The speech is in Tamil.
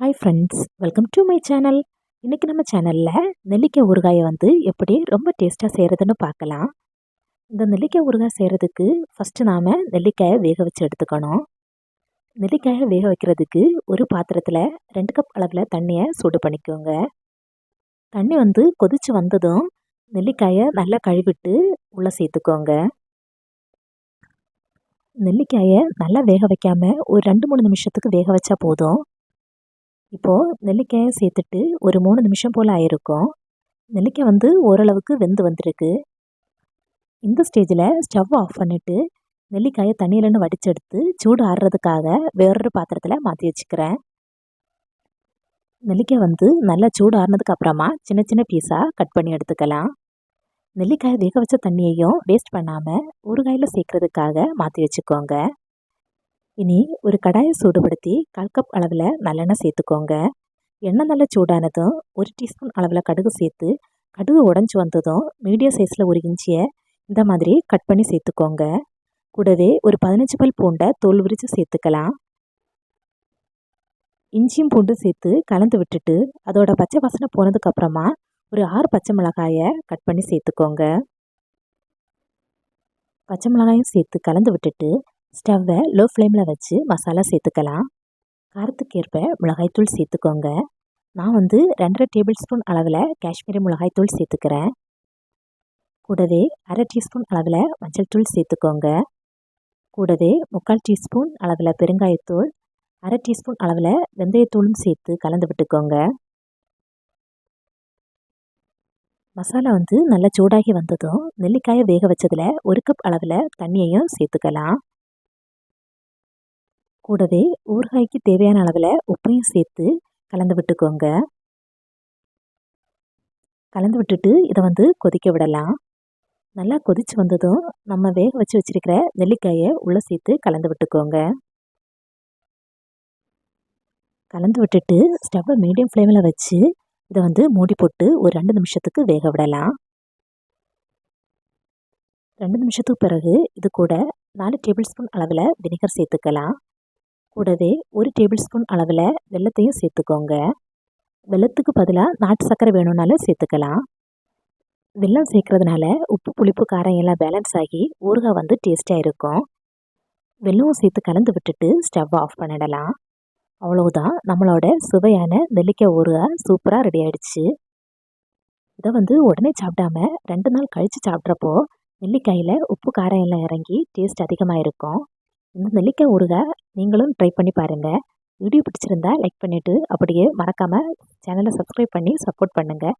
Hi friends welcome to my channel இன்றைக்கி நம்ம சேனலில் நெல்லிக்காய் ஊறுகாயை வந்து எப்படி ரொம்ப டேஸ்ட்டாக செய்கிறதுன்னு பார்க்கலாம். இந்த நெல்லிக்காய் ஊறுகாய் செய்கிறதுக்கு ஃபஸ்ட்டு நாம் நெல்லிக்காயை வேக வச்சு எடுத்துக்கணும். நெல்லிக்காயை வேக வைக்கிறதுக்கு ஒரு பாத்திரத்தில் ரெண்டு கப் அளவில் தண்ணியை சூடு பண்ணிக்கோங்க. தண்ணி வந்து கொதித்து வந்ததும் நெல்லிக்காயை நல்லா கழுவிட்டு உள்ளே சேர்த்துக்கோங்க. நெல்லிக்காயை நல்லா வேக வைக்காமல் ஒரு ரெண்டு மூணு நிமிஷத்துக்கு வேக வச்சா போதும். இப்போது நெல்லிக்காயை சேர்த்துட்டு ஒரு மூணு நிமிஷம் போல் ஆயிருக்கும். நெல்லிக்காய் வந்து ஓரளவுக்கு வெந்து வந்திருக்கு. இந்த ஸ்டேஜில் ஸ்டவ் ஆஃப் பண்ணிவிட்டு நெல்லிக்காயை தண்ணியிலன்னு வடிச்செடுத்து சூடு ஆடுறதுக்காக வேறொரு பாத்திரத்தில் மாற்றி வச்சுக்கிறேன். நெல்லிக்காய் வந்து நல்லா சூடு ஆறுனதுக்கு அப்புறமா சின்ன சின்ன பீஸாக கட் பண்ணி எடுத்துக்கலாம். நெல்லிக்காயை வேக வச்ச தண்ணியையும் வேஸ்ட் பண்ணாமல் ஊறுகாயில் சேர்க்குறதுக்காக மாற்றி வச்சுக்கோங்க. இனி ஒரு கடாயை சூடுபடுத்தி கால் கப் அளவில் நல்லெண்ணெய் சேர்த்துக்கோங்க. எண்ணெய் நல்லா சூடானதும் ஒரு டீஸ்பூன் அளவில் கடுகு சேர்த்து கடுகு உடஞ்சி வந்ததும் மீடியம் சைஸில் ஒரு இஞ்சியை இந்த மாதிரி கட் பண்ணி சேர்த்துக்கோங்க. கூடவே ஒரு பதினஞ்சு பல் பூண்டை தோல் விரித்து சேர்த்துக்கலாம். இஞ்சியும் பூண்டும் சேர்த்து கலந்து விட்டுட்டு அதோட பச்சை வாசனை போனதுக்கப்புறமா ஒரு ஆறு பச்சை மிளகாயை கட் பண்ணி சேர்த்துக்கோங்க. பச்சை மிளகாயும் சேர்த்து கலந்து விட்டுட்டு ஸ்டவ்வை லோ ஃப்ளேமில் வச்சு மசாலா சேர்த்துக்கலாம். காரத்துக்கேற்ப மிளகாய்த்தூள் சேர்த்துக்கோங்க. நான் வந்து ரெண்டரை டேபிள் ஸ்பூன் அளவில் காஷ்மீரி மிளகாய்த்தூள் சேர்த்துக்கிறேன். கூடவே அரை டீஸ்பூன் அளவில் மஞ்சள் தூள் சேர்த்துக்கோங்க. கூடவே முக்கால் டீஸ்பூன் அளவில் பெருங்காயத்தூள் அரை டீஸ்பூன் அளவில் வெந்தயத்தூளும் சேர்த்து கலந்து விட்டுக்கோங்க. மசாலா வந்து நல்லா சூடாகி வந்ததும் நெல்லிக்காயை வேக வச்சதில் ஒரு கப் அளவில் தண்ணியையும் சேர்த்துக்கலாம். கூடவே ஊறுகாய்க்கு தேவையான அளவில் உப்பையும் சேர்த்து கலந்து விட்டுக்கோங்க. கலந்து விட்டுட்டு இதை வந்து கொதிக்க விடலாம். நல்லா கொதித்து வந்ததும் நம்ம வேக வச்சு வச்சுருக்கிற நெல்லிக்காயை உள்ளே சேர்த்து கலந்து விட்டுக்கோங்க. கலந்து விட்டுட்டு ஸ்டவ்வை மீடியம் ஃப்ளேமில் வச்சு இதை வந்து மூடி போட்டு ஒரு ரெண்டு நிமிஷத்துக்கு வேக விடலாம். ரெண்டு நிமிஷத்துக்கு பிறகு இது கூட நாலு டேபிள் ஸ்பூன் அளவில் வினிகர் சேர்த்துக்கலாம். கூடவே ஒரு டேபிள் ஸ்பூன் அளவில் வெள்ளத்தையும் சேர்த்துக்கோங்க. வெள்ளத்துக்கு பதிலாக நாட்டு சர்க்கரை வேணும்னாலும் சேர்த்துக்கலாம். வெல்லம் சேர்க்குறதுனால உப்பு புளிப்பு காரம் எல்லாம் பேலன்ஸ் ஆகி ஊறுகாய் வந்து டேஸ்ட்டாக இருக்கும். வெள்ளமும் சேர்த்து கலந்து விட்டுட்டு ஸ்டவ் ஆஃப் பண்ணிடலாம். அவ்வளவுதான் நம்மளோட சுவையான நெல்லிக்காய் ஊறுகாய் சூப்பராக ரெடி ஆகிடுச்சு இதை வந்து உடனே சாப்பிடாம ரெண்டு நாள் கழித்து சாப்பிட்றப்போ நெல்லிக்காயில் உப்பு காரம் எல்லாம் இறங்கி டேஸ்ட் அதிகமாக இருக்கும். இந்த நெல்லிக்காய் ஊறுகாய் நீங்களும் ட்ரை பண்ணி பாருங்கள் வீடியோ பிடிச்சிருந்தா லைக் பண்ணிவிட்டு அப்படியே மறக்காமல் சேனலை சப்ஸ்கிரைப் பண்ணி சப்போர்ட் பண்ணுங்கள்